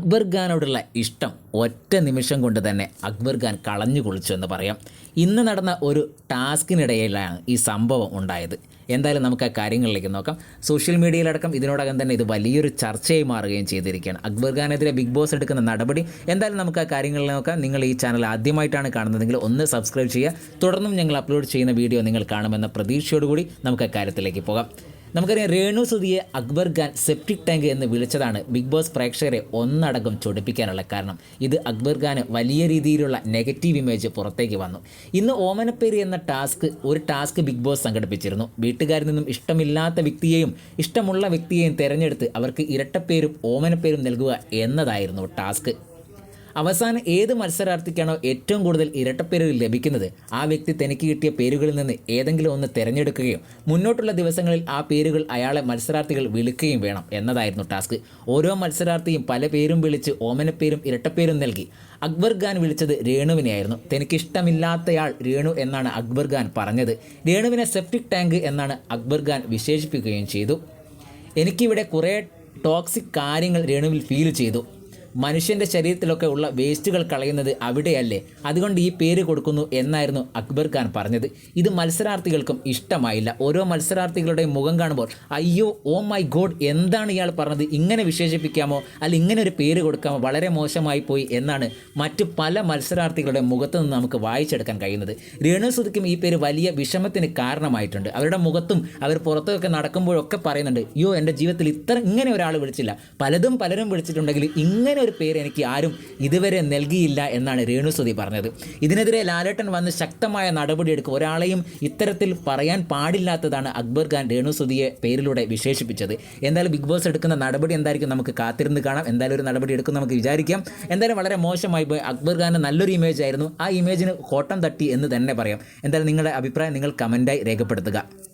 അക്ബർ ഖാനോടുള്ള ഇഷ്ടം ഒറ്റ നിമിഷം കൊണ്ട് തന്നെ അക്ബർ ഖാൻ കളഞ്ഞു കുളിച്ചു എന്ന് പറയാം. ഇന്ന് നടന്ന ഒരു ടാസ്കിനിടയിലാണ് ഈ സംഭവം ഉണ്ടായത്. എന്തായാലും നമുക്ക് ആ കാര്യങ്ങളിലേക്ക് നോക്കാം. സോഷ്യൽ മീഡിയയിലടക്കം ഇതിനോടകം തന്നെ ഇത് വലിയൊരു ചർച്ചയായി മാറുകയും ചെയ്തിരിക്കുകയാണ്. അക്ബർ ഖാനെതിരെ ബിഗ് ബോസ് എടുക്കുന്ന നടപടി എന്തായാലും നമുക്ക് ആ കാര്യങ്ങളിൽ നോക്കാം. നിങ്ങൾ ഈ ചാനൽ ആദ്യമായിട്ടാണ് കാണുന്നതെങ്കിൽ ഒന്ന് സബ്സ്ക്രൈബ് ചെയ്യുക. തുടർന്നും ഞങ്ങൾ അപ്ലോഡ് ചെയ്യുന്ന വീഡിയോ നിങ്ങൾ കാണുമെന്ന പ്രതീക്ഷയോടുകൂടി നമുക്ക് ആ കാര്യത്തിലേക്ക് പോകാം. നമുക്കറിയാം രേണു സുധിയെ അക്ബർ ഖാൻ സെപ്റ്റിക് ടാങ്ക് എന്ന് വിളിച്ചതാണ്. ബിഗ് ബോസ് പ്രേക്ഷകരെ ഒന്നടങ്കം ചൊടിപ്പിക്കാനുള്ള കാരണം. ഇത് അക്ബർ ഖാന് വലിയ രീതിയിലുള്ള നെഗറ്റീവ് ഇമേജ് പുറത്തേക്ക് വന്നു. ഇന്ന് ഓമനപ്പേര് എന്ന ടാസ്ക് ഒരു ടാസ്ക് ബിഗ് ബോസ് സംഘടിപ്പിച്ചിരുന്നു. വീട്ടുകാരിൽ നിന്നും ഇഷ്ടമില്ലാത്ത വ്യക്തിയെയും ഇഷ്ടമുള്ള വ്യക്തിയെയും തിരഞ്ഞെടുത്ത് അവർക്ക് ഇരട്ടപ്പേരും ഓമനപ്പേരും നൽകുക എന്നതായിരുന്നു ടാസ്ക്. അവസാനം ഏത് മത്സരാർത്ഥിക്കാണോ ഏറ്റവും കൂടുതൽ ഇരട്ടപ്പേരുകൾ ലഭിക്കുന്നത്? ആ വ്യക്തി തനിക്ക് കിട്ടിയ പേരുകളിൽ നിന്ന് ഏതെങ്കിലും ഒന്ന് തിരഞ്ഞെടുക്കുകയും മുന്നോട്ടുള്ള ദിവസങ്ങളിൽ ആ പേരുകൾ അയാളെ മത്സരാർത്ഥികൾ വിളിക്കുകയും വേണം എന്നതായിരുന്നു ടാസ്ക്. ഓരോ മത്സരാർത്ഥിയും പല പേരും വിളിച്ച് ഓമനപ്പേരും ഇരട്ടപ്പേരും നൽകി. അക്ബർ ഖാൻ വിളിച്ചത് രേണുവിനെയായിരുന്നു. തനിക്കിഷ്ടമില്ലാത്തയാൾ രേണു എന്നാണ് അക്ബർ ഖാൻ പറഞ്ഞത്. രേണുവിനെ സെപ്റ്റിക് ടാങ്ക് എന്നാണ് അക്ബർ ഖാൻ വിശേഷിപ്പിക്കുകയും ചെയ്തു. എനിക്കിവിടെ കുറേ ടോക്സിക് കാര്യങ്ങൾ രേണുവിൽ ഫീൽ ചെയ്തു. മനുഷ്യന്റെ ശരീരത്തിലൊക്കെ ഉള്ള വേസ്റ്റുകൾ കളയുന്നത് അവിടെയല്ലേ? അതുകൊണ്ട് ഈ പേര് കൊടുക്കുന്നു എന്നായിരുന്നു അക്ബർ ഖാൻ പറഞ്ഞത്. ഇത് മത്സരാർത്ഥികൾക്കും ഇഷ്ടമായില്ല. ഓരോ മത്സരാർത്ഥികളുടെയും മുഖം കാണുമ്പോൾ അയ്യോ ഓ മൈ ഗോഡ് എന്താണ് ഇയാൾ പറഞ്ഞത്? ഇങ്ങനെ വിശേഷിപ്പിക്കാമോ? അല്ല ഇങ്ങനെ ഒരു പേര് കൊടുക്കാമോ? വളരെ മോശമായി പോയി എന്നാണ് മറ്റു പല മത്സരാർത്ഥികളുടെ മുഖത്തു നിന്ന് നമുക്ക് വായിച്ചെടുക്കാൻ കഴിയുന്നത്. രേണു സുധിക്കും ഈ പേര് വലിയ വിഷമത്തിന് കാരണമായിട്ടുണ്ട്. അവരുടെ മുഖത്തും അവർ പുറത്തൊക്കെ നടക്കുമ്പോഴൊക്കെ പറയുന്നുണ്ട് അയ്യോ എന്റെ ജീവിതത്തിൽ ഇത്ര ഇങ്ങനെ ഒരാൾ വിളിച്ചില്ല. പലതും പലരും വിളിച്ചിട്ടുണ്ടെങ്കിൽ ഇങ്ങനെ ഒരു പേര് എനിക്ക് ആരും ഇതുവരെ നൽകിയില്ല എന്നാണ് രേണുസുതി പറഞ്ഞത്. ഇതിനെതിരെ ലാലേട്ടൻ വന്ന് ശക്തമായ നടപടിയെടുക്കും. ഒരാളെയും ഇത്തരത്തിൽ പറയാൻ പാടില്ലാത്തതാണ് അക്ബർ ഖാൻ രേണുസുതിയെ പേരിലൂടെ വിശേഷിപ്പിച്ചത്. എന്തായാലും ബിഗ് ബോസ് എടുക്കുന്ന നടപടി എന്തായിരിക്കും നമുക്ക് കാത്തിരുന്ന് കാണാം. എന്തായാലും ഒരു നടപടി എടുക്കും നമുക്ക് വിചാരിക്കാം. എന്തായാലും വളരെ മോശമായി പോയി അക്ബർ ഖാന് നല്ലൊരു ഇമേജ് ആയിരുന്നു. ആ ഇമേജിന് കോട്ടം തട്ടി എന്ന് തന്നെ പറയാം. എന്തായാലും നിങ്ങളുടെ അഭിപ്രായം നിങ്ങൾ കമന്റായി രേഖപ്പെടുത്തുക.